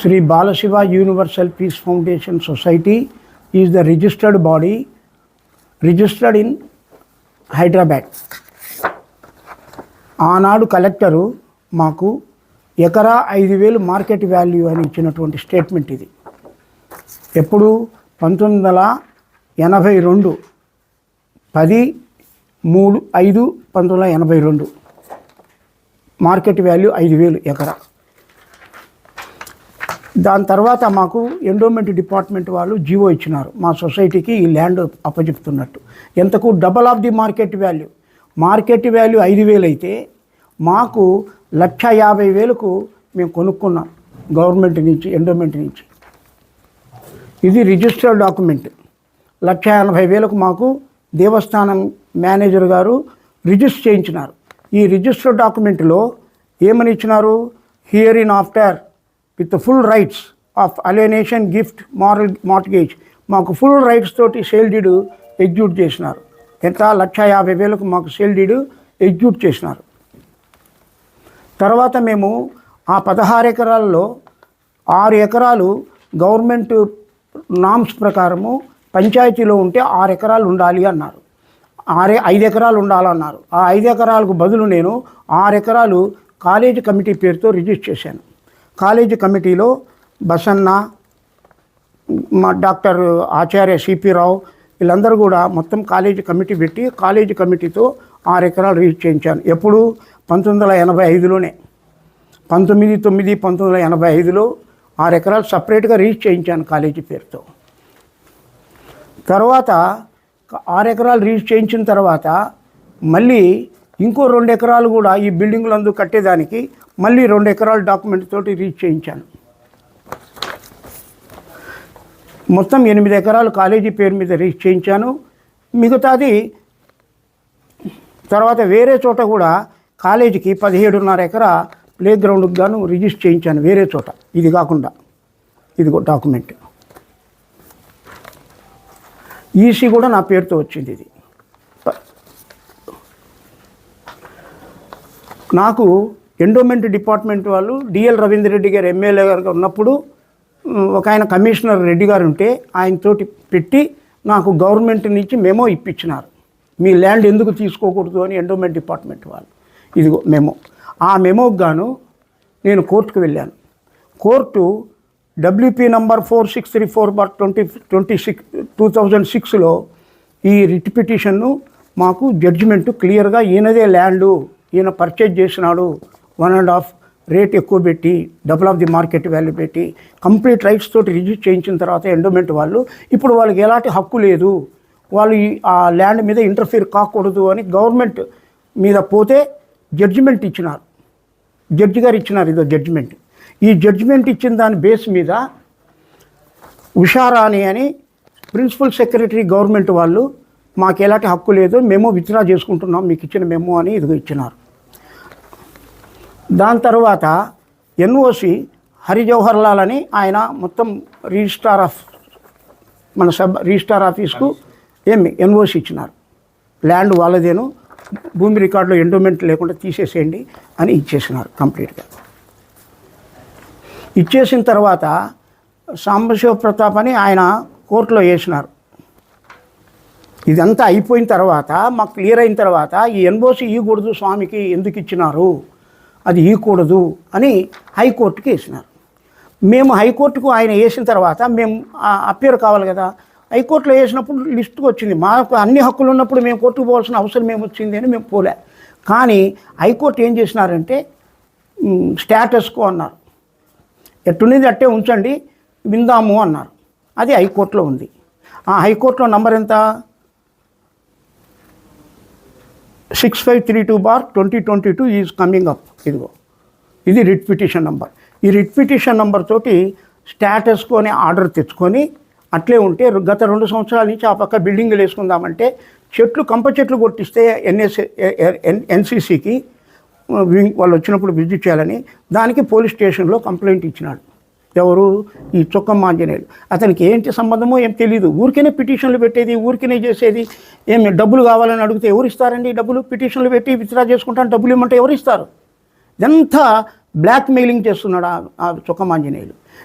Sri Balasiva Universal Peace Foundation Society is the registered body registered in Hyderabad ఆనాడు collector మాకు ఎకరా ఐదు వేలు మార్కెట్ వాల్యూ అని ఇచ్చినటువంటి స్టేట్మెంట్ ఇది. ఎప్పుడు పంతొమ్మిది వందల ఎనభై రెండు పది మూడు ఐదు పంతొమ్మిది వందల ఎనభై రెండు మార్కెట్ వాల్యూ ఐదు వేలు ఎకరా. దాని తర్వాత మాకు ఎండోమెంట్ డిపార్ట్మెంట్ వాళ్ళు జీవో ఇచ్చినారు. మా సొసైటీకి ఈ ల్యాండ్ అప్పచెప్తున్నట్టు ఎంతకు? Double of the market value market value ఐదు వేలు అయితే మాకు లక్ష యాభై వేలకు మేము కొనుక్కున్నాం గవర్నమెంట్ నుంచి ఎండోమెంట్ నుంచి. ఇది రిజిస్టర్డ్ డాక్యుమెంట్ లక్ష ఎనభై వేలకు మాకు దేవస్థానం మేనేజర్ గారు రిజిస్టర్ చేయించినారు. ఈ రిజిస్టర్ డాక్యుమెంట్లో ఏమని ఇచ్చినారు? Hereinafter with full rights of alienation gift moral mortgage. మాకు ఫుల్ రైట్స్ తోటి సేల్ డీడు ఎగ్జిక్యూట్ చేసినారు. ఎంత? లక్ష యాభై వేలకు మాకు సేల్ డీడు ఎగ్జిక్యూట్ చేసినారు. తర్వాత మేము ఆ పదహారు ఎకరాల్లో ఆరు ఎకరాలు గవర్నమెంట్ నామ్స్ ప్రకారము పంచాయతీలో ఉంటే ఆరు ఎకరాలు ఉండాలి అన్నారు. ఆరే ఐదు ఎకరాలు ఉండాలన్నారు. ఆ ఐదు ఎకరాలకు బదులు నేను ఆరు ఎకరాలు కాలేజీ కమిటీ పేరుతో రిజిస్టర్ చేశాను. కాలేజీ కమిటీలో బసన్న మా డాక్టర్ ఆచార్య సిపి రావు వీళ్ళందరూ కూడా మొత్తం కాలేజీ కమిటీ పెట్టి కాలేజీ కమిటీతో ఆరు ఎకరాలు రిజిస్టర్ చేయించాను ఎప్పుడు? పంతొమ్మిది వందల ఎనభై ఐదులోనే. పంతొమ్మిది తొమ్మిది పంతొమ్మిది వందల ఎనభై ఐదులో ఆరు ఎకరాలు సపరేట్గా రిజిస్టర్ చేయించాను కాలేజీ పేరుతో. తర్వాత ఆరు ఎకరాలు రిజిస్టర్ చేయించిన తర్వాత మళ్ళీ ఇంకో రెండు ఎకరాలు కూడా ఈ బిల్డింగులందు కట్టేదానికి మళ్ళీ రెండు ఎకరాల డాక్యుమెంట్ తోటి రీచ్ చేయించాను. మొత్తం ఎనిమిది ఎకరాలు కాలేజీ పేరు మీద రీచ్ చేయించాను. మిగతాది తర్వాత వేరే చోట కూడా కాలేజీకి పదిహేడున్నర ఎకరా ప్లే గ్రౌండ్కి గాను రిజిస్టర్ చేయించాను వేరే చోట. ఇది కాకుండా ఇది డాక్యుమెంట్ ఈసీ కూడా నా పేరుతో వచ్చింది ఇది. నాకు ఎండోమెంట్ డిపార్ట్మెంట్ వాళ్ళు డిఎల్ రవీంద్ర రెడ్డి గారు ఎమ్మెల్యే గారు ఉన్నప్పుడు ఒక ఆయన కమిషనర్ రెడ్డి గారు ఉంటే ఆయనతోటి పెట్టి నాకు గవర్నమెంట్ నుంచి మెమో ఇప్పించినారు. మీ ల్యాండ్ ఎందుకు తీసుకోకూడదు అని ఎండోమెంట్ డిపార్ట్మెంట్ వాళ్ళు. ఇదిగో మెమో ఆ మెమోకి గాను నేను కోర్టుకు వెళ్ళాను. Court WP number four six three four bar twenty twenty six two thousand సిక్స్లో ఈ రిట్ పిటిషన్ను మాకు జడ్జిమెంట్ క్లియర్గా ఈయనదే ల్యాండు ఈయన పర్చేజ్ చేసినాడు వన్ అండ్ హాఫ్ రేట్ ఎక్కువ పెట్టి double of the market value పెట్టి కంప్లీట్ రైట్స్ తోటి రిజిస్టర్ చేయించిన తర్వాత ఎండోమెంట్ వాళ్ళు ఇప్పుడు వాళ్ళకి ఎలాంటి హక్కు లేదు. వాళ్ళు ఈ- ఆ ల్యాండ్ మీద ఇంటర్ఫీర్ కాకూడదు అని గవర్నమెంట్ మీద పోతే జడ్జిమెంట్ ఇచ్చినారు. జడ్జి గారు ఇచ్చినారు ఇదో జడ్జిమెంట్ ఈ జడ్జిమెంట్ ఇచ్చిన దాని బేస్ మీద ఉషారాణి అని ప్రిన్సిపల్ సెక్రటరీ గవర్నమెంట్ వాళ్ళు మాకు ఎలాంటి హక్కు లేదు మేము విత్డ్రా చేసుకుంటున్నాం మీకు ఇచ్చిన మేము అని ఇదిగో ఇచ్చినారు. దాని తర్వాత ఎన్ఓసి హరి జవహర్ లాల్ అని ఆయన మొత్తం రిజిస్టార్ ఆఫ్ మన సబ్ రిజిస్టార్ ఆఫీస్కు ఏమి ఎన్ఓసి ఇచ్చినారు. ల్యాండ్ వాళ్ళదేను భూమి రికార్డులో ఎండోమెంట్ లేకుండా తీసేసేయండి అని ఇచ్చేసినారు కంప్లీట్గా. ఇచ్చేసిన తర్వాత సాంబశివ ప్రతాప్ అని ఆయన కోర్టులో వేసినారు. ఇదంతా అయిపోయిన తర్వాత మాకు క్లియర్ అయిన తర్వాత ఈ ఎన్ఓసి ఇవ్వకూడదు స్వామికి ఎందుకు ఇచ్చినారు? అది ఇవ్వకూడదు అని హైకోర్టుకి వేసినారు. మేము హైకోర్టుకు ఆయన వేసిన తర్వాత మేము అప్పేర్ కావాలి కదా. హైకోర్టులో వేసినప్పుడు లిస్టుకు వచ్చింది. మాకు అన్ని హక్కులు ఉన్నప్పుడు మేము కోర్టుకు పోవాల్సిన అవసరం ఏమొచ్చింది అని మేము పోలే. కానీ హైకోర్టు ఏం చేసినారంటే స్టేటస్కో అన్నారు. ఎట్టునేది అట్టే ఉంచండి విందాము అన్నారు. అది హైకోర్టులో ఉంది. ఆ హైకోర్టులో నంబర్ ఎంత? Six five three two bar twenty twenty two is coming up ఇదిగో ఇది రిట్ పిటిషన్ నంబర్. ఈ రిట్ పిటిషన్ నంబర్ తోటి స్టాటస్కో అనే ఆర్డర్ తెచ్చుకొని అట్లే ఉంటే గత రెండు సంవత్సరాల నుంచి ఆ పక్క బిల్డింగ్లు వేసుకుందామంటే చెట్లు కంప చెట్లు కొట్టిస్తే ఎన్ఎస్ ఎన్సీసీకి వాళ్ళు వచ్చినప్పుడు విజిట్ చేయాలని దానికి పోలీస్ స్టేషన్లో కంప్లైంట్ ఇచ్చినాడు. ఎవరు? ఈ చొక్కమ్మ ఆంజనేయులు. అతనికి ఏంటి సంబంధమో ఏం తెలియదు ఊరికేనే పిటిషన్లు పెట్టేది ఊరికేనే చేసేది. ఏమి డబ్బులు కావాలని అడిగితే ఎవరు ఇస్తారండి డబ్బులు? పిటిషన్లు పెట్టి విత్డ్రా చేసుకుంటాను డబ్బులు ఇవ్వమంటే ఎవరు ఇస్తారు? ఇదంతా బ్లాక్ మెయిలింగ్ చేస్తున్నాడు ఆ- ఆ